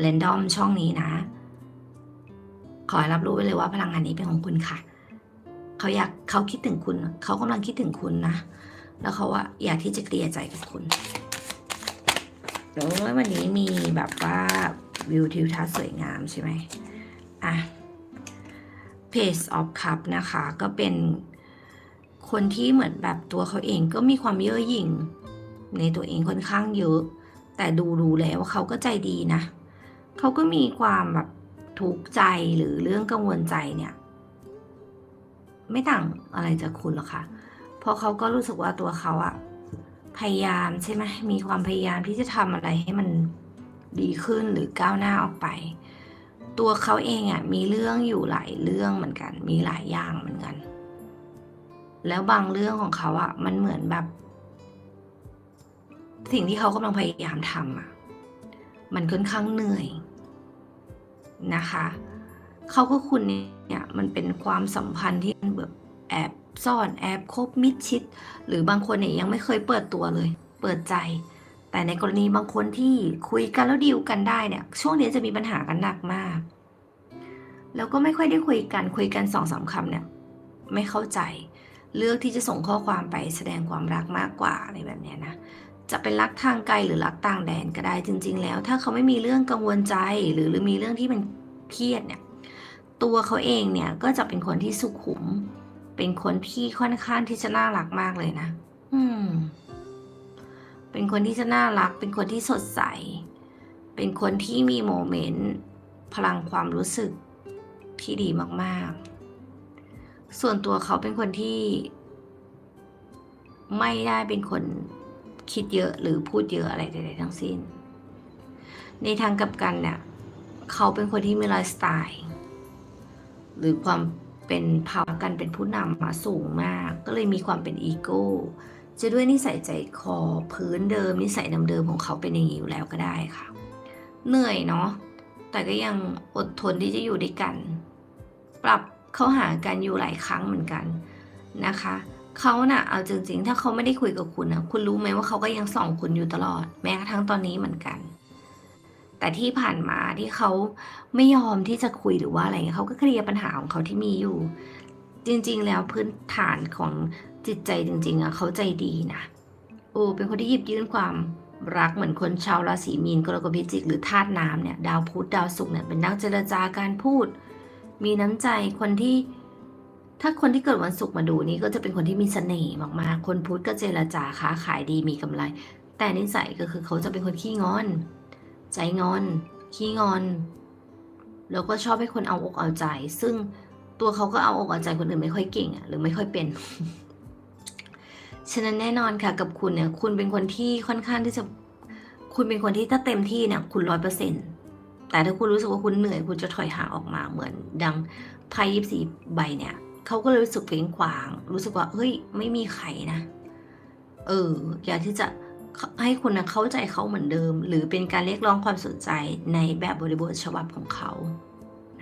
เรนดอมช่องนี้นะ ขอให้รับรู้ไว้เลยว่าพลังงานนี้เป็นของคุณค่ะ เขาอยากเขาคิดถึงคุณ เขากำลังคิดถึงคุณนะ แล้วเขาว่าอยากที่จะเคลียร์ใจกับคุณเดี๋ยววันนี้มีแบบว่าวิวทิวทัศน์สวยงามใช่ไหมอะ Page of Cup นะคะ ก็เป็นคนที่เหมือนแบบตัวเขาเองก็มีความเย่อหยิ่ง ในตัวเองค่อนข้างเยอะ แต่ดูดูแล้วเขาก็ใจดีนะ เขาก็มีความแบบทุกข์ใจหรือเรื่องกังวลใจเนี่ย ไม่ต่างอะไรจากคุณหรอกค่ะ เพราะเขาก็รู้สึกว่าตัวเขาอะพยายามใช่ไหมมีความพยายามที่จะทำอะไรให้มันดีขึ้นหรือก้าวหน้าออกไป ตัวเขาเองอะมีเรื่องอยู่หลายเรื่องเหมือนกัน มีหลายอย่างเหมือนกัน แล้วบางเรื่องของเขาอะมันเหมือนแบบ สิ่งที่เขากำลังพยายามทำอะมันค่อนข้างเหนื่อย นะคะเขาก็คุณเนี่ยมันเป็นความสัมพันธ์ที่มันแบบแอบซ่อนแอบคบมิดชิด หรือบางคนเนี่ยยังไม่เคยเปิดตัวเลย เปิดใจ แต่ในกรณีบางคนที่คุยกันแล้วดีลกันได้เนี่ย ช่วงนี้จะมีปัญหากันหนักมาก แล้วก็ไม่ค่อยได้คุยกันคุยกันสองสามคำเนี่ย ไม่เข้าใจ เลือกที่จะส่งข้อความไปแสดงความรักมากกว่าอะไรแบบนี้นะ จะเป็นรักทางไกลหรือรักต่างแดนก็ได้จริง ๆ แล้ว ถ้าเขาไม่มีเรื่องกังวลใจหรือหรือมีเรื่องที่มันเครียดเนี่ยตัวเขาเองเนี่ยก็จะเป็นคนที่สุขุม เป็นคนที่ค่อนข้างที่จะน่ารักมากเลยนะ อืม เป็นคนที่จะน่ารัก เป็นคนที่สดใส เป็นคนที่มีโมเมนต์พลังความรู้สึกที่ดีมากๆ ส่วนตัวเขาเป็นคนที่ ไม่ได้เป็นคน คิดเยอะหรือพูดเยอะอะไรใดๆทั้งสิ้น ในทางกลับกันเนี่ยเขาเป็นคนที่มีไลฟ์สไตล์หรือความเป็นภาวะกันเป็นผู้นำมาสูงมาก ก็เลยมีความเป็นอีโก้จะด้วยนิสัยใจคอพื้นเดิม นิสัยเดิมๆของเขาเป็นอย่างนี้อยู่แล้วก็ได้ค่ะ เหนื่อยเนาะแต่ก็ยังอดทนที่จะอยู่ด้วยกัน ปรับเข้าหากันอยู่หลายครั้งเหมือนกันนะคะ เขาน่ะ เอาจริง ๆ ถ้าเขาไม่ได้คุยกับคุณนะคุณรู้ไหมว่าเขาก็ยังส่องคุณอยู่ตลอด แม้กระทั่งตอนนี้เหมือนกัน แต่ที่ผ่านมาที่เขาไม่ยอมที่จะคุยหรือว่าอะไรเงี้ยเขาก็เคลียร์ปัญหาของเขาที่มีอยู่ จริง ๆ แล้วพื้นฐานของจิตใจจริง ๆอะเขาใจดีนะโอ้เป็นคนที่หยิบยื่นความรักเหมือนคนชาวราศีมีนกรกฎพิจิก หรือธาตุน้ำเนี่ย ดาวพุธดาวศุกร์เนี่ยเป็นนักเจรจาการพูด มีน้ำใจคนที่ ถ้าคนที่เกิดวันศุกร์มาดูนี่ก็จะเป็นคนที่มีเสน่ห์มากๆ คนพุธก็เจรจาค้าขายดีมีกำไร แต่นิสัยก็คือเขาจะเป็นคนขี้งอน ใจงอน ขี้งอน แล้วก็ชอบให้คนเอาอกเอาใจ ซึ่งตัวเขาก็เอาอกเอาใจคนอื่นไม่ค่อยเก่งอะหรือไม่ค่อยเป็น ฉะนั้นแน่นอนค่ะกับคุณเนี่ย คุณเป็นคนที่ค่อนข้างที่จะ คุณเป็นคนที่ถ้าเต็มที่เนี่ยคุณร้อยเปอร์เซ็นต์แต่ถ้าคุณรู้สึกว่าคุณเหนื่อย คุณจะถอยห่างออกมาเหมือนดังไพ่ยิบสีใบเนี่ย เขาก็เลยรู้สึกเพ่งขวาง รู้สึกว่าเฮ้ยไม่มีใครนะ เอออยากที่จะให้คุณนะเข้าใจเขาเหมือนเดิม หรือเป็นการเรียกร้องความสนใจในแบบบริบทฉบับของเขา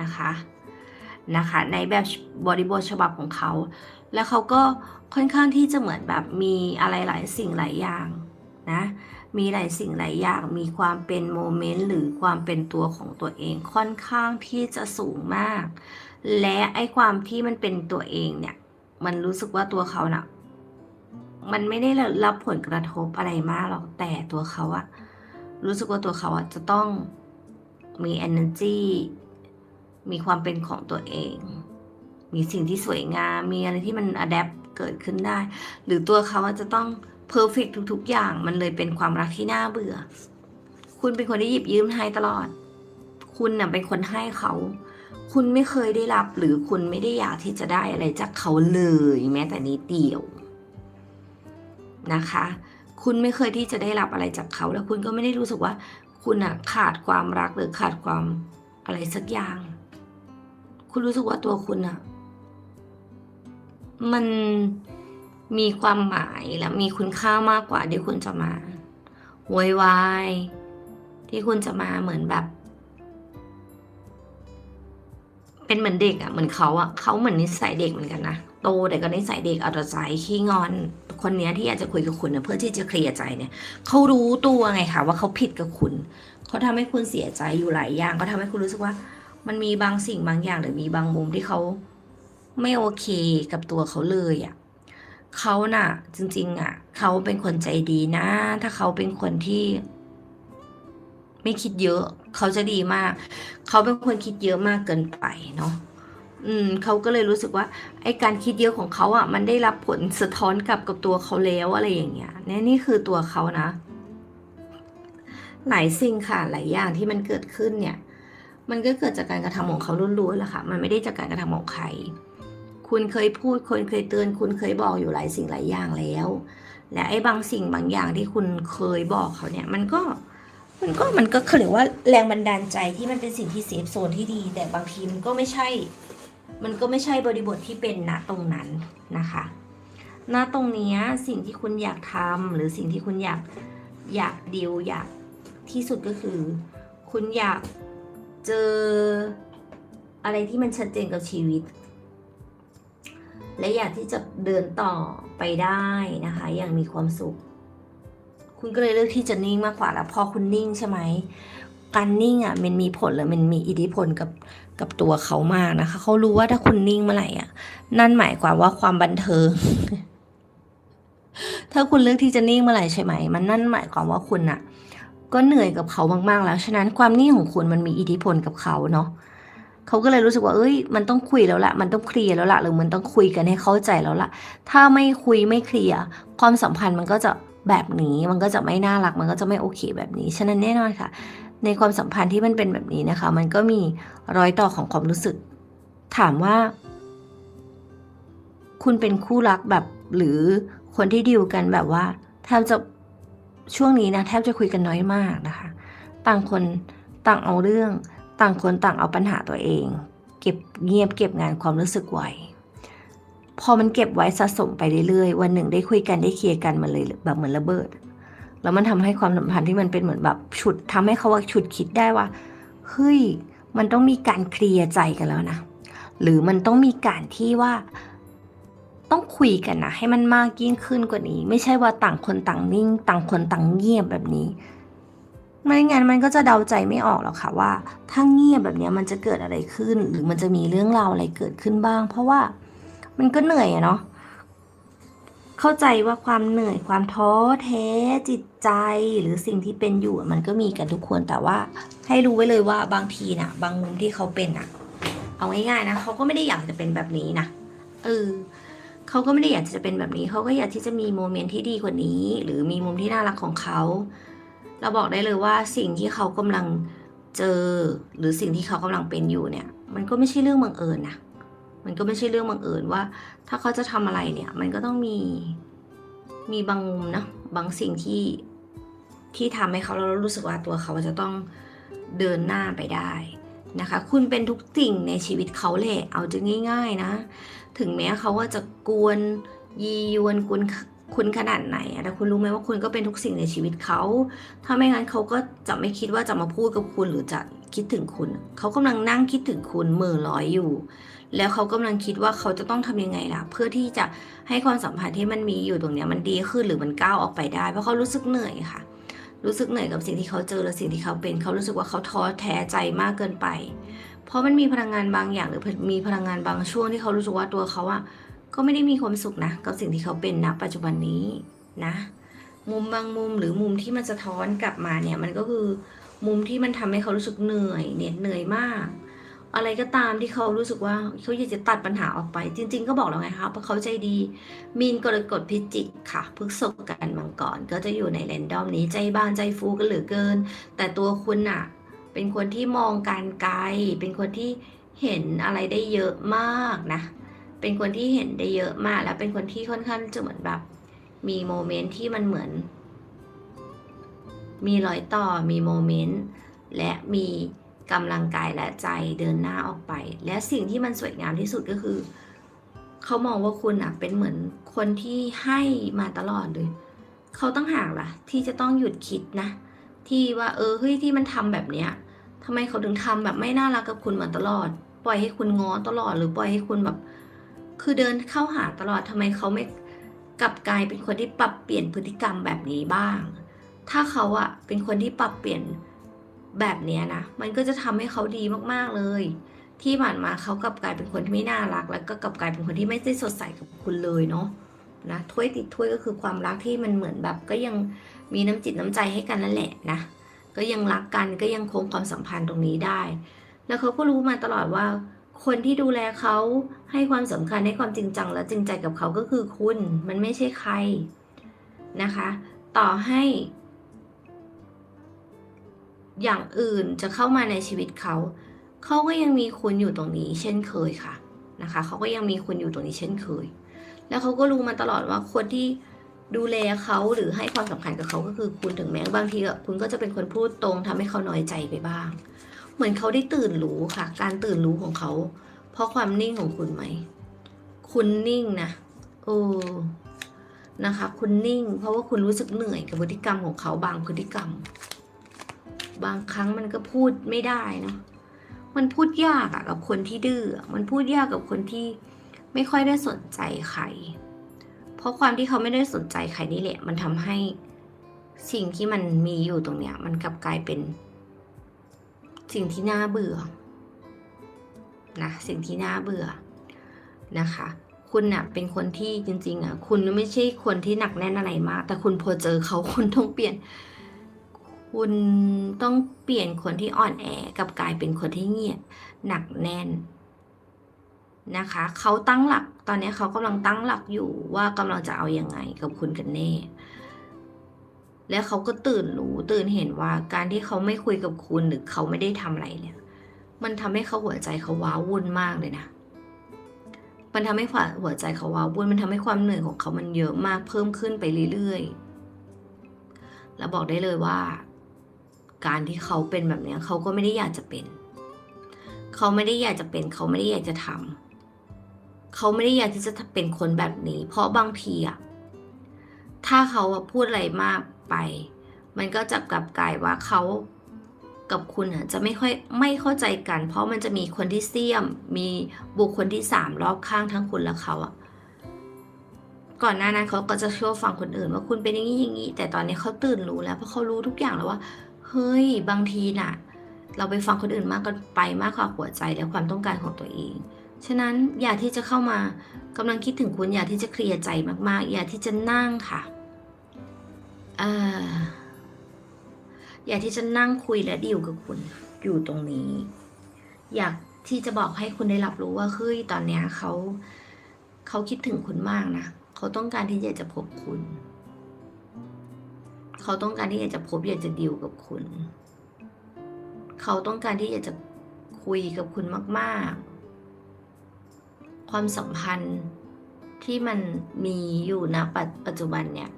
นะคะนะคะ ในแบบบริบทฉบับของเขา แล้วเขาก็ค่อนข้างที่จะเหมือนแบบมีอะไรหลายสิ่งหลายอย่างนะมีหลายสิ่งหลายอย่าง มีความเป็นโมเมนต์หรือความเป็นตัวของตัวเองค่อนข้างที่จะสูงมาก และไอ้ความที่มันเป็นตัวเองเนี่ย มันรู้สึกว่าตัวเขานะ่ะมันไม่ได้รับผลกระทบอะไรมากหรอกแต่ตัวเขาอะรู้สึกว่าตัวเขาอะจะต้องมี energy มีความเป็นของตัวเอง มีสิ่งที่สวยงาม มีอะไรที่มัน adapt เกิดขึ้นได้ หรือตัวเขาจะต้อง perfect ทุก ๆ อย่าง มันเลยเป็นความรักที่น่าเบื่อ คุณเป็นคนที่หยิบยืมให้ตลอด คุณน่ะเป็นคนให้เขา คุณไม่เคยได้รับหรือคุณไม่ได้อยากที่จะได้อะไรจากเขาเลย แม้แต่นิดเดียวนะคะ คุณไม่เคยที่จะได้รับอะไรจากเขา แล้วคุณก็ไม่ได้รู้สึกว่า คุณอะขาดความรักหรือขาดความอะไรสักอย่าง คุณรู้สึกว่าตัวคุณอะมันมีความหมายและมีคุณค่ามากกว่าที่คุณจะมาโวยวายที่คุณจะมาเหมือนแบบ เป็นเหมือนเด็กอะเหมือนเขาอะเขาเหมือนนิสัยเด็กเหมือนกันนะโตแต่ก็นิสัยเด็กเอาแต่ใจขี้งอนคนเนี้ยที่อยากจะคุยกับคุณนะเพื่อที่จะเคลียร์ใจเนี่ยเขารู้ตัวไงคะว่าเขาผิดกับคุณเขาทำให้คุณเสียใจอยู่หลายอย่างเขาทำให้คุณรู้สึกว่า มันมีบางสิ่งบางอย่างหรือมีบางมุมที่เขาไม่โอเคกับตัวเขาเลยอะ่ะเขาน่ะ จริง ๆอะเขาเป็นคนใจดีนะ ถ้าเขาเป็นคนที่ ไม่คิดเยอะ เขาจะดีมาก เขาเป็นคนคิดเยอะมากเกินไปเนาะอืมเขาก็เลยรู้สึกว่าไอ้การคิดเยอะของเขาอะ มันได้รับผลสะท้อนกลับกับตัวเขาแล้วอะไรอย่างเงี้ยเนี่ยนี่คือตัวเขานะ หลายสิ่งค่ะหลายอย่างที่มันเกิดขึ้นเนี่ย มันก็เกิดจากการกระทำของเขาล้วนๆแหละค่ะ มันไม่ได้จากการกระทำของใคร คุณเคยพูดคนเคยเตือน คุณเคยบอกอยู่หลายสิ่งหลายอย่างแล้ว และไอ้บางสิ่งบางอย่างที่คุณเคยบอกเขาเนี่ย มันก็ มันก็มันก็คือเรียกว่าแรงบันดาลใจที่มันเป็นสิ่งที่เซฟโซนที่ดี แต่บางทีมันก็ไม่ใช่ มันก็ไม่ใช่บริบทที่เป็นณตรงนั้นนะคะณตรงนี้สิ่งที่คุณอยากทำหรือสิ่งที่คุณอยากอยากดิวอยากที่สุดก็คือ คุณอยากเจออะไรที่มันชัดเจนกับชีวิต และอยากที่จะเดินต่อไปได้นะคะ อย่างมีความสุข คุณก็เลยเลือกที่จะนิ่งมากกว่าแล้วพอคุณนิ่งใช่ไหมการนิ่งอะมันมีผลหรือมันมีอิทธิพลกับกับตัวเขามากนะคะเขารู้ว่าถ้าคุณนิ่งเมื่อไหร่อะ นั่นหมายความว่าความบันเทิง ถ้าคุณเลือกที่จะนิ่งเมื่อไหร่ใช่ไหม มันนั่นหมายความว่าคุณอะ ก็เหนื่อยกับเขามากๆแล้วฉะนั้นความนิ่งของคุณมันมีอิทธิพลกับเขาเนาะเขาก็เลยรู้สึกว่า เอ้ย มันต้องคุยแล้วละมันต้องเคลียร์แล้วละหรือมันต้องคุยกันให้เข้าใจแล้วละถ้าไม่คุยไม่เคลียร์ความสัมพันธ์มันก็จะ แบบนี้มันก็จะไม่น่ารักมันก็จะไม่โอเคแบบนี้ ฉะนั้นแน่นอนค่ะ ในความสัมพันธ์ที่มันเป็นแบบนี้นะคะ มันก็มีรอยต่อของความรู้สึก ถามว่า คุณเป็นคู่รักแบบหรือคนที่ดิวกันแบบว่าแทบจะช่วงนี้นะแทบจะคุยกันน้อยมากนะคะ ต่างคนต่างเอาเรื่อง ต่างคนต่างเอาปัญหาตัวเอง เก็บเงียบเก็บงานความรู้สึกไว้ พอมันเก็บไว้สะสมไปเรื่อยๆ วันหนึ่งได้คุยกันได้เคลียร์กันมันเลยแบบเหมือนระเบิด แล้วมันทำให้ความสัมพันธ์ที่มันเป็นเหมือนแบบฉุดทำให้เขาว่าฉุดคิดได้ว่าเฮ้ยมันต้องมีการเคลียร์ใจกันแล้วนะ หรือมันต้องมีการที่ว่าต้องคุยกันนะให้มันมากยิ่งขึ้นกว่านี้ ไม่ใช่ว่าต่างคนต่างนิ่ง ต่างคนต่างเงียบแบบนี้ไม่งั้นมันก็จะเดาใจไม่ออกหรอกค่ะว่า ถ้าเงียบแบบนี้มันจะเกิดอะไรขึ้น หรือมันจะมีเรื่องราวอะไรเกิดขึ้นบ้าง เพราะว่า มันก็เหนื่อยอะเนาะเข้าใจว่าความเหนื่อยความท้อแท้จิตใจหรือสิ่งที่เป็นอยู่มันก็มีกันทุกคนแต่ว่า ให้รู้ไว้เลยว่าบางทีนะบางมุมที่เขาเป็นอะเอาง่ายๆนะเขาก็ไม่ได้อยากจะเป็นแบบนี้นะเออเขาก็ไม่ได้อยากจะเป็นแบบนี้เขาก็อยากที่จะมีโมเมนต์ที่ดีกว่านี้ หรือมีมุมที่น่ารักของเขาเราบอกได้เลยว่าสิ่งที่เขากำลังเจอ หรือสิ่งที่เขากำลังเป็นอยู่เนี่ย มันก็ไม่ใช่เรื่องบังเอิญนะ มันก็ไม่ใช่เรื่องบังเอิญว่า ถ้าเขาจะทำอะไรเนี่ย มันก็ต้องมีมีบางมุมนะบางสิ่งที่ที่ทำให้เขาเรารู้สึกว่าตัวเขาจะต้องเดินหน้าไปได้นะคะ คุณเป็นทุกสิ่งในชีวิตเขาแหละเอาจะง่าย ๆนะ ถึงแม้เขาว่าจะกวนยียวนคุณคุณขนาดไหนแต่คุณรู้ไหมว่าคุณก็เป็นทุกสิ่งในชีวิตเขา ถ้าไม่งั้นเขาก็จะไม่คิดว่าจะมาพูดกับคุณหรือจะ คิดถึงคุณ เขากำลังนั่งคิดถึงคุณมือลอยอยู่ แล้วเขากำลังคิดว่าเขาจะต้องทำยังไงล่ะ เพื่อที่จะให้ความสัมพันธ์ที่มันมีอยู่ตรงเนี้ยมันดีขึ้นหรือมันก้าวออกไปได้ เพราะเขารู้สึกเหนื่อยค่ะ รู้สึกเหนื่อยกับสิ่งที่เขาเจอและสิ่งที่เขาเป็น เขารู้สึกว่าเขาท้อแท้ใจมากเกินไป เพราะมันมีพลังงานบางอย่างหรือมีพลังงานบางช่วงที่เขารู้สึกว่าตัวเขาอะก็ไม่ได้มีความสุขนะกับสิ่งที่เขาเป็นณปัจจุบันนี้นะ มุมบางมุมหรือมุมที่มันสะท้อนกลับมาเนี่ยมันก็คือ มุมที่มันทำให้เขารู้สึกเหนื่อยเหน็ดเหนื่อยมาก อะไรก็ตามที่เขารู้สึกว่าเขาอยากจะตัดปัญหาออกไป จริง ๆ ก็บอกแล้วไงคะเพราะเขาใจดี มีนกรกฎพิจิกค่ะพฤกษกกันมังกรก็จะอยู่ในแรนดอมนี้ใจบ้านใจฟูกันเหลือเกิน แต่ตัวคุณอะเป็นคนที่มองการไกล เป็นคนที่เห็นอะไรได้เยอะมากนะ เป็นคนที่เห็นได้เยอะมาก แล้วเป็นคนที่ค่อนข้างจะเหมือนแบบ มีโมเมนต์ที่มันเหมือน มีรอยต่อมีโมเมนต์และมีกำลังกายและใจเดินหน้าออกไป และสิ่งที่มันสวยงามที่สุดก็คือ เขามองว่าคุณอะเป็นเหมือนคนที่ให้มาตลอดเลย เขาต้องหากล่ะ ที่จะต้องหยุดคิดนะ ที่ว่าเออเฮ้ยที่มันทำแบบเนี้ยทำไมเขาถึงทำแบบไม่น่ารักกับคุณมาตลอด ปล่อยให้คุณง้อตลอดหรือปล่อยให้คุณแบบ คือเดินเข้าหาตลอดทำไมเขาไม่กลับกลายเป็นคนที่ปรับเปลี่ยนพฤติกรรมแบบนี้บ้าง ถ้าเขาอะเป็นคนที่ปรับเปลี่ยนแบบนี้นะ มันก็จะทำให้เขาดีมากๆเลย ที่ผ่านมาเขากลับกลายเป็นคนที่ไม่น่ารัก แล้วก็กลับกลายเป็นคนที่ไม่ได้สดใสกับคุณเลยเนาะนะถ้วยติดถ้วยก็คือความรักที่มันเหมือนแบบ ก็ยังมีน้ำจิตน้ำใจให้กันนั่นแหละนะก็ยังรักกันก็ยังคงความสัมพันธ์ตรงนี้ได้ แล้วเขาก็รู้มาตลอดว่า คนที่ดูแลเขาให้ความสำคัญให้ความจริงจังและจริงใจกับเขาก็คือคุณ มันไม่ใช่ใครนะคะ ต่อให้ อย่างอื่นจะเข้ามาในชีวิตเขา เขาก็ยังมีคุณอยู่ตรงนี้ เช่นเคยค่ะนะคะเขาก็ยังมีคุณอยู่ตรงนี้เช่นเคย แล้วเขาก็รู้มาตลอดว่าคนที่ดูแลเขาหรือให้ความสำคัญกับเขาก็คือคุณถึงแม้บางทีคุณก็จะเป็นคนพูดตรงทำให้เขาน้อยใจไปบ้าง เหมือนเขาได้ตื่นรู้ค่ะ การตื่นรู้ของเขา เพราะความนิ่งของคุณไหม คุณนิ่งนะโอ้นะคะ คุณนิ่ง เพราะว่าคุณรู้สึกเหนื่อยกับพฤติกรรมของเขาบางพฤติกรรม บางครั้งมันก็พูดไม่ได้เนอะมันพูดยากอะกับคนที่ดื้อมันพูดยากกับคนที่ไม่ค่อยได้สนใจใคร เพราะความที่เขาไม่ได้สนใจใครนี่แหละ มันทำให้สิ่งที่มันมีอยู่ตรงเนี้ย มันกลับกลายเป็น สิ่งที่น่าเบื่อนะสิ่งที่น่าเบื่อนะคะ คุณน่ะเป็นคนที่จริงๆอะคุณไม่ใช่คนที่หนักแน่นอะไรมาก แต่คุณพอเจอเขาคุณต้องเปลี่ยน คุณต้องเปลี่ยนคนที่อ่อนแอกับกลายเป็นคนที่เงียบหนักแน่นนะคะเขาตั้งหลักตอนนี้เขากำลังตั้งหลักอยู่ว่ากำลังจะเอาอยัางไงกับคุณกันแน่ และเขาก็ตื่นรู้ตื่นเห็นว่าการที่เขาไม่คุยกับคุณหรือเขาไม่ได้ทำอะไรเนี่ย มันทำให้เขาหัวใจเขาว้าวุ่นมากเลยนะมันทำให้หัวใจเขาว้าวุ่นมันทำให้ความเหนื่อยของเขามันเยอะมากเพิ่มขึ้นไปเรื่อยๆแล้วบอกได้เลยว่า การที่เขาเป็นแบบนี้เขาก็ไม่ได้อยากจะเป็น เขาไม่ได้อยากจะเป็น เขาไม่ได้อยากจะทำเขาไม่ได้อยากที่จะเป็นคนแบบนี้ เพราะบางทีอะถ้าเขาพูดอะไรมากไป มันก็จะกลับกลายว่าเขากับคุณอะจะไม่ค่อยไม่เข้าใจกัน เพราะมันจะมีคนที่เสี่ยม มีบุคคลที่สามรอบข้างทั้งคุณและเขาอะก่อนหน้านั้นเขาก็จะเชื่อฟังคนอื่นว่าคุณเป็นอย่างนี้อย่างนี้แต่ตอนนี้เขาตื่นรู้แล้วเพราะเขารู้ทุกอย่างแล้วว่า เฮ้ย บางทีน่ะ เราไปฟังคนอื่นมากก็ไปมากกว่าหัวใจและความต้องการของตัวเอง ฉะนั้นอย่าที่จะเข้ามากำลังคิดถึงคุณอย่าที่จะเคลียร์ใจมากๆ อย่าที่จะนั่งค่ะอ่าอยาที่จะนั่งคุยและดีลกับคุณอยู่ตรงนี้ อยากที่จะบอกให้คุณได้รับรู้ว่าเฮ้ยตอนเนี้ยเขาเขาคิดถึงคุณมากนะเขาต้องการที่อยากจะพบคุณ เขาต้องการที่อยากจะพบอยากจะดีลกับคุณ เขาต้องการที่อยากจะคุยกับคุณมาก ๆ ความสัมพันธ์ที่มันมีอยู่ณปัจจุบันเนี่ย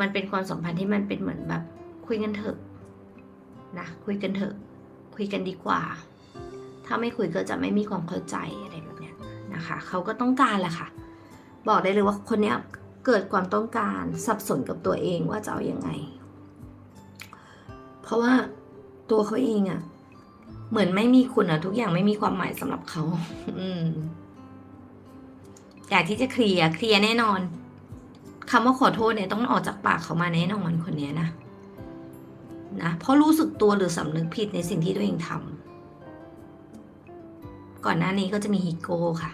มันเป็นความสัมพันธ์ที่มันเป็นเหมือนแบบ คุยกันเถอะนะคุยกันเถอะ คุยกันดีกว่า ถ้าไม่คุยก็จะไม่มีความเข้าใจอะไรแบบเนี้ยนะคะ เขาก็ต้องการแหละค่ะ บอกได้เลยว่าคนเนี้ย เกิดความต้องการสับสนกับตัวเองว่าจะเอาอยัางไง เพราะว่าตัวเขาเองอะเหมือนไม่มีคุณอะทุกอย่างไม่มีความหมายสำหรับเขาอืมอยากที่จะเคลียร์เคลียร์แน่นอนคำว่าขอโทษเนี่ยต้องออกจากปากเขามาแน่นอนคนนี้นะนะเพราะรู้สึกตัวหรือสำนึกผิดในสิ่งที่ตัวเองทำก่อนหน้านี้ก็จะมีฮิโก้ค่ะ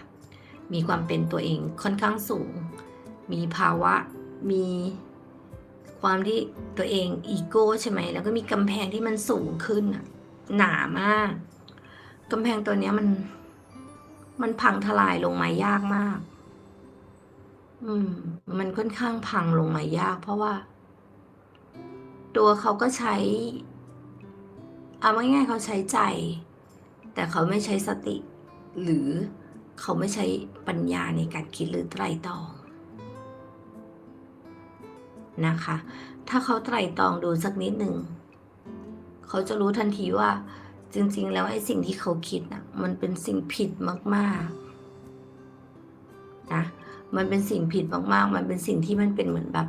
มีความเป็นตัวเองค่อนข้างสูง มีภาวะมีความที่ตัวเองอีโก้ใช่ไหมแล้วก็มีกำแพงที่มันสูงขึ้นหนามากกำแพงตัวนี้มัน มันพังทลายลงมายากมาก อืม มันค่อนข้างพังลงมายาก เพราะว่า ตัวเขาก็ใช้เอาง่ายๆเขาใช้ใจ แต่เขาไม่ใช้สติ หรือเขาไม่ใช้ปัญญาในการคิดหรือไตรตรอง นะคะ ถ้าเขาไตรตรองดูสักนิดหนึ่งเขาจะรู้ทันทีว่าจริง ๆ แล้วไอ้สิ่งที่เขาคิดนะมันเป็นสิ่งผิดมากๆนะมันเป็นสิ่งผิดมากๆ มันเป็นสิ่งที่มันเป็นเหมือนแบบ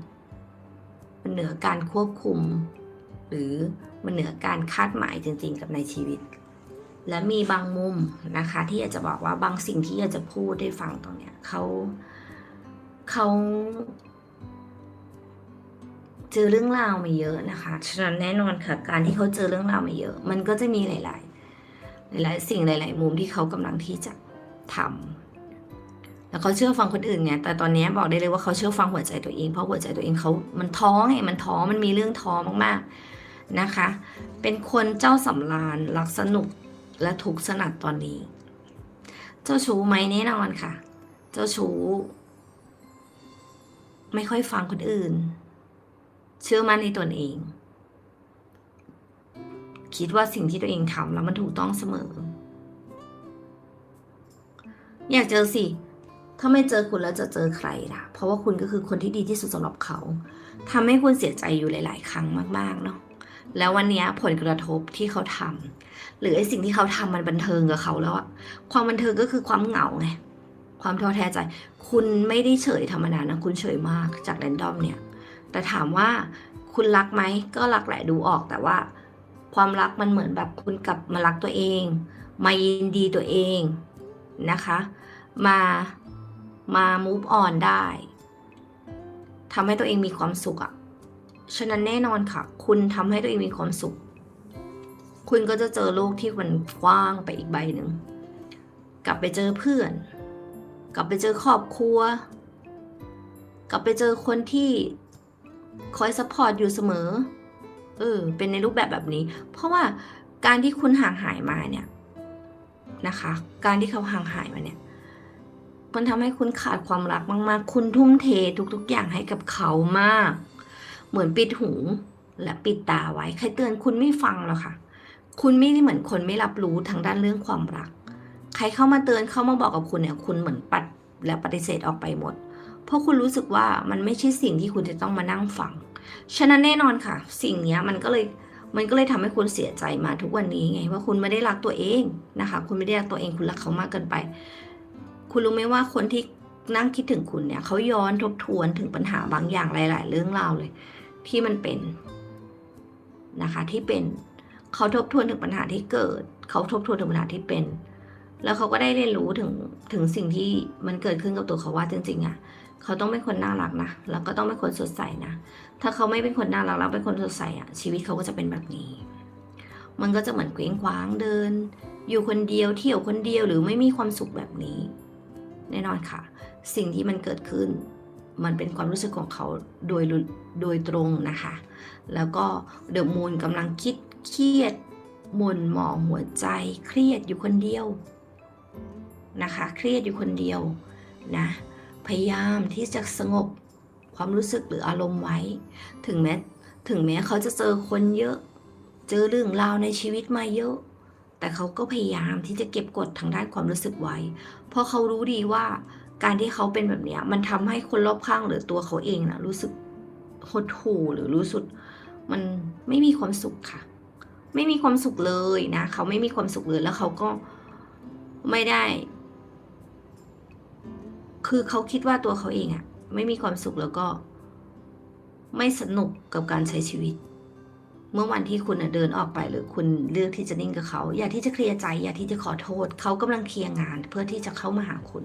มันเหนือการควบคุม หรือมันเหนือการคาดหมายจริง ๆ กับในชีวิต และมีบางมุมนะคะ ที่อยากจะบอกว่าบางสิ่งที่อยากจะพูดให้ฟังตรงเนี้ยเขาเขา เจอเรื่องราวมาเยอะนะคะ ฉะนั้นแน่นอนค่ะ การที่เขาเจอเรื่องราวมาเยอะ มันก็จะมีหลาย ๆ หลาย ๆ สิ่งหลาย ๆ มุมที่เขากำลังที่จะทำแล้วเขาเชื่อฟังคนอื่นไง แต่ตอนนี้บอกได้เลยว่าเขาเชื่อฟังหัวใจตัวเอง เพราะหัวใจตัวเองเขามันท้อไง มันท้อ มันมีเรื่องท้อมากๆนะคะ เป็นคนเจ้าสำราญรักสนุกและทุกสนัดตอนนี้ เจ้าชู้ไหมแน่นอนค่ะ เจ้าชู้ ไม่ค่อยฟังคนอื่น เชื่อมั่นในตนเอง คิดว่าสิ่งที่ตัวเองทำแล้วมันถูกต้องเสมอ อยากเจอสิ ถ้าไม่เจอคุณแล้วจะเจอใครล่ะ เพราะว่าคุณก็คือคนที่ดีที่สุดสำหรับเขาทำให้คุณเสียใจอยู่หลาย ๆ ครั้งมาก ๆ เนาะแล้ววันนี้ผลกระทบที่เขาทำหรือไอ้สิ่งที่เขาทำมันบันเทิงกับเขาแล้วอะความบันเทิงก็คือความเหงาไงความท้อแท้ใจ คุณไม่ได้เฉยธรรมดานะ คุณเฉยมากจากแรนดอมเนี่ย แต่ถามว่าคุณรักไหมก็รักแหละดูออกแต่ว่า ความรักมันเหมือนแบบคุณกลับมารักตัวเอง มายินดีตัวเองนะคะ มามา move on ได้ทำให้ตัวเองมีความสุขอะฉะนั้นแน่นอนค่ะ คุณทำให้ตัวเองมีความสุข คุณก็จะเจอโลกที่มันกว้างไปอีกใบหนึ่งกลับไปเจอเพื่อน กลับไปเจอครอบครัว กลับไปเจอคนที่ คอยซัพพอร์ตอยู่เสมอ เออ เป็นในรูปแบบแบบนี้ เพราะว่าการที่คุณห่างหายมาเนี่ยนะคะ การที่เขาห่างหายมาเนี่ย มันทำให้คุณขาดความรักมาก ๆ คุณทุ่มเททุก ๆ อย่างให้กับเขามาก เหมือนปิดหูและปิดตาไว้ ใครเตือนคุณไม่ฟังหรอกค่ะ คุณไม่ได้เหมือนคนไม่รับรู้ทางด้านเรื่องความรัก ใครเข้ามาเตือนเข้ามาบอกกับคุณเนี่ย คุณเหมือนปัดและปฏิเสธออกไปหมด เพราะคุณรู้สึกว่ามันไม่ใช่สิ่งที่คุณจะต้องมานั่งฟัง ฉะนั้นแน่นอนค่ะ สิ่งนี้มันก็เลยมันก็เลยทำให้คุณเสียใจมาทุกวันนี้ไงว่าคุณไม่ได้รักตัวเองนะคะ คุณไม่ได้รักตัวเองคุณรักเขามากเกินไป คุณรู้ไหมว่าคนที่นั่งคิดถึงคุณเนี่ยเขาย้อนทบทวนถึงปัญหาบางอย่างหลาย ๆ เรื่องราวเลย ที่มันเป็นนะคะ ที่เป็นเขาทบทวนถึงปัญหาที่เกิด เขาทบทวนถึงปัญหาที่เป็น แล้วเขาก็ได้เรียนรู้ถึงถึงสิ่งที่มันเกิดขึ้นกับตัวเขาว่าจริง ๆอะ เขาต้องเป็นคนน่ารักนะ แล้วก็ต้องเป็นคนสดใสนะ ถ้าเขาไม่เป็นคนน่ารักแล้วเป็นคนสดใสอะชีวิตเขาก็จะเป็นแบบนี้ มันก็จะเหมือนเคว้งคว้างเดิน อยู่คนเดียวเที่ยวคนเดียวหรือไม่มีความสุขแบบนี้ แน่นอนค่ะ สิ่งที่มันเกิดขึ้น มันเป็นความรู้สึกของเขาโดยโดยตรงนะคะ แล้วก็เดอะมูนกำลังคิดเครียดหม่นหมองหัวใจ เครียดอยู่คนเดียวนะคะ เครียดอยู่คนเดียวนะ พยายามที่จะสงบความรู้สึกหรืออารมณ์ไว้ ถึงแม้ถึงแม้เขาจะเจอคนเยอะ เจอเรื่องราวในชีวิตมาเยอะ แต่เขาก็พยายามที่จะเก็บกดทางด้านความรู้สึกไว้ เพราะเขารู้ดีว่าการที่เขาเป็นแบบนี้มันทำให้คนรอบข้างหรือตัวเขาเองนะรู้สึกหดหู่หรือรู้สึกมันไม่มีความสุขค่ะ ไม่มีความสุขเลยนะ เขาไม่มีความสุขเลยแล้วเขาก็ไม่ได้ คือเขาคิดว่าตัวเขาเองอะไม่มีความสุขแล้วก็ ไม่สนุกกับการใช้ชีวิต เมื่อวันที่คุณเดินออกไปหรือคุณเลือกที่จะนิ่งกับเขา อยากที่จะเคลียร์ใจ อยากที่จะขอโทษ เขากำลังเคลียร์งานเพื่อที่จะเข้ามาหาคุณ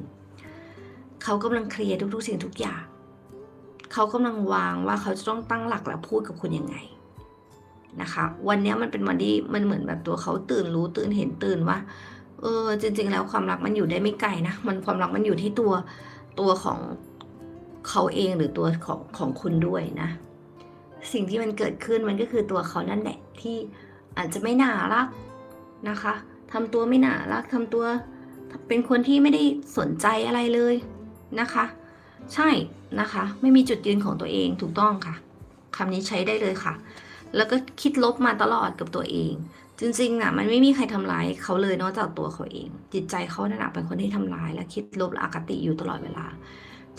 เขากำลังเคลียร์ทุกๆสิ่งทุกอย่าง เขากำลังวางว่าเขาจะต้องตั้งหลักและพูดกับคุณยังไงนะคะ วันนี้มันเป็นวันที่มันเหมือนแบบตัวเขาตื่นรู้ตื่นเห็นตื่นว่า เออ จริง ๆ แล้วความรักมันอยู่ได้ไม่ไกลนะ มันความรักมันอยู่ที่ตัวตัวของเขาเองหรือตัวของของคุณด้วยนะ สิ่งที่มันเกิดขึ้นมันก็คือตัวเขานั่นแหละที่อาจจะไม่น่ารักนะคะทำตัวไม่น่ารักทำตัว เป็นคนที่ไม่ได้สนใจอะไรเลยนะคะ ใช่นะคะ ไม่มีจุดยืนของตัวเองถูกต้องค่ะคำนี้ใช้ได้เลยค่ะ แล้วก็คิดลบมาตลอดกับตัวเอง จริงๆนะมันไม่มีใครทำร้ายเขาเลยนอกจากตัวเขาเอง จิตใจเขาเนี่ยนเป็นคนที่ทำร้ายและคิดลบและอคติอยู่ตลอดเวลา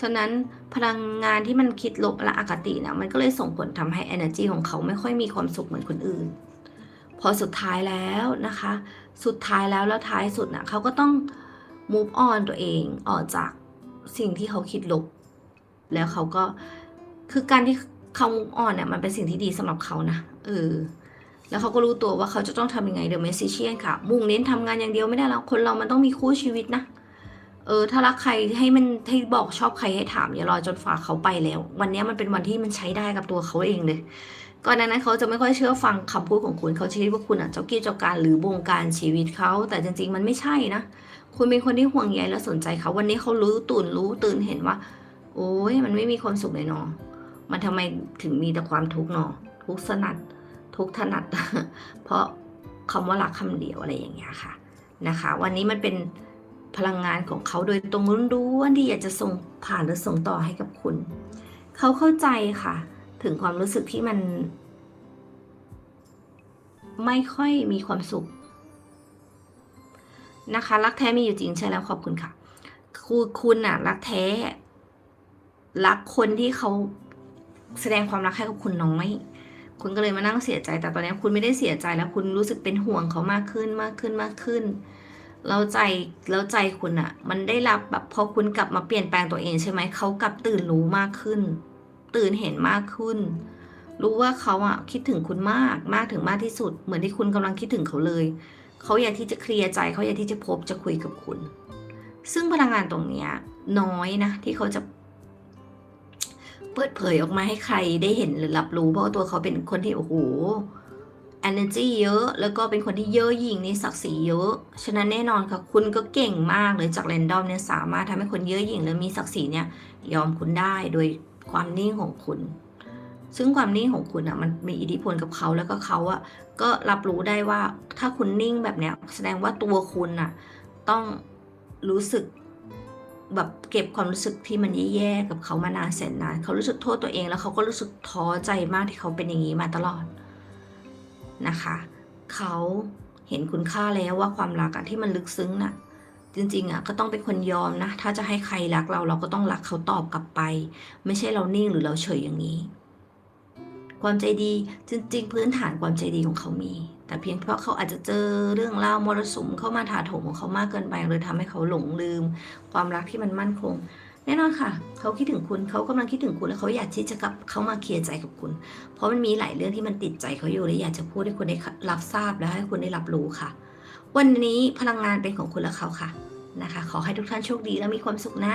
ฉะนั้นพลังงานที่มันคิดลบและอคตินะมันก็เลยส่งผลทำให้ energy ของเขาไม่ค่อยมีความสุขเหมือนคนอื่น พอสุดท้ายแล้วนะคะ สุดท้ายแล้วแล้วท้ายสุดนะเขาก็ต้อง move on ตัวเองออกจากสิ่งที่เขาคิดลบ แล้วเขาก็คือการที่เขา move on เนี่ยมันเป็นสิ่งที่ดีสำหรับเขานะเออ แล้วเขาก็รู้ตัวว่าเขาจะต้องทำยังไงเดอะเมสซิเชียนค่ะ มุ่งเน้นทำงานอย่างเดียวไม่ได้แล้วคนเรามันต้องมีคู่ชีวิตนะ เออ ถ้ารักใครให้มันให้บอกชอบใครให้ถามอย่ารอจนฝ่าเขาไปแล้ว วันนี้มันเป็นวันที่มันใช้ได้กับตัวเขาเองเลยก่อนหน้านั้นเขาจะไม่ค่อยเชื่อฟังคำพูดของคุณเขาคิดว่าคุณอะเจ้ากี้เจ้าการหรือบงการชีวิตเขา แต่จริง ๆ มันไม่ใช่นะคุณเป็นคนที่ห่วงใยและสนใจเขาวันนี้เขารู้ตื่นรู้ตื่นเห็นว่า โอ้ยมันไม่มีความสุขเลยเนอมันทำไมถึงมีแต่ความทุกข์เนอทุกข์สนัด ทุกถนัด เพราะคำว่ารักคำเดียวอะไรอย่างเงี้ยค่ะนะคะ วันนี้มันเป็นพลังงานของเขาโดยตรงล้วนๆที่อยากจะส่งผ่านหรือส่งต่อให้กับคุณ เขาเข้าใจค่ะ ถึงความรู้สึกที่มัน ไม่ค่อยมีความสุขนะคะ รักแท้มีอยู่จริงใช่แล้วขอบคุณค่ะคือคุณน่ะรักแท้ รักคนที่เขาแสดงความรักให้กับคุณน้อย คุณก็เลยมานั่งเสียใจแต่ตอนนี้คุณไม่ได้เสียใจแล้วคุณรู้สึกเป็นห่วงเขามากขึ้นมากขึ้นมากขึ้นแล้วใจแล้วใจคุณอะมันได้รับแบบพอคุณกลับมาเปลี่ยนแปลงตัวเองใช่ไหมเขากลับตื่นรู้มากขึ้น ตื่นเห็นมากขึ้น รู้ว่าเขาอะคิดถึงคุณมากมากถึงมากที่สุด เหมือนที่คุณกำลังคิดถึงเขาเลยเขาอยากที่จะเคลียร์ใจเขาอยากที่จะพบจะคุยกับคุณ ซึ่งพลังงานตรงเนี้ยน้อยนะที่เขาจะ เปิดเผยออกมาให้ใครได้เห็นหรือรับรู้ เพราะว่าตัวเขาเป็นคนที่โอ้โห energy เยอะ แล้วก็เป็นคนที่เย่อหยิ่งในศักดิ์ศรีเยอะ ฉะนั้นแน่นอนค่ะ คุณก็เก่งมากเลยจากแรนดอมเนี่ยสามารถทำให้คนเย่อหยิ่งและมีศักดิ์ศรีเนี่ยยอมคุณได้โดยความนิ่งของคุณ ซึ่งความนิ่งของคุณอะมันมีอิทธิพลกับเขาแล้วก็เขาอะก็รับรู้ได้ว่าถ้าคุณนิ่งแบบเนี้ยแสดงว่าตัวคุณอะต้องรู้สึก แบบเก็บความรู้สึกที่มันแย่ๆกับเขามานานแสนนานเขารู้สึกโทษตัวเองแล้วเขาก็รู้สึกท้อใจมากที่เขาเป็นอย่างนี้มาตลอดนะคะเขาเห็นคุณค่าแล้วว่าความรักที่มันลึกซึ้งน่ะจริงๆอะก็ต้องเป็นคนยอมนะ ถ้าจะให้ใครรักเราเราก็ต้องรักเขาตอบกลับไป ไม่ใช่เรานิ่งหรือเราเฉยอย่างนี้ ความใจดีจริง ๆ พื้นฐานความใจดีของเขามี แต่เพียงเพราะเขาอาจจะเจอเรื่องราวมรสุมเข้ามาถาโถมของเขามากเกินไปเลยทำให้เขาหลงลืม ความรักที่มันมั่นคง แน่นอนค่ะ เขาคิดถึงคุณเขากำลังคิดถึงคุณแล้วเขาอยากที่จะกลับเข้ามาเคลียร์ใจกับคุณ เพราะมันมีหลายเรื่องที่มันติดใจเขาอยู่และอยากจะพูดให้คุณได้รับทราบและให้คุณได้รับรู้ค่ะ วันนี้พลังงานเป็นของคุณและเขาค่ะนะคะ ขอให้ทุกท่านโชคดีและมีความสุขนะ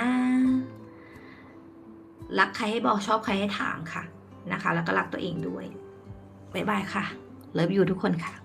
รักใครให้บอกชอบใครให้ถามค่ะนะคะ แล้วก็รักตัวเองด้วย บ๊ายบายค่ะ เลิฟยูทุกคนค่ะ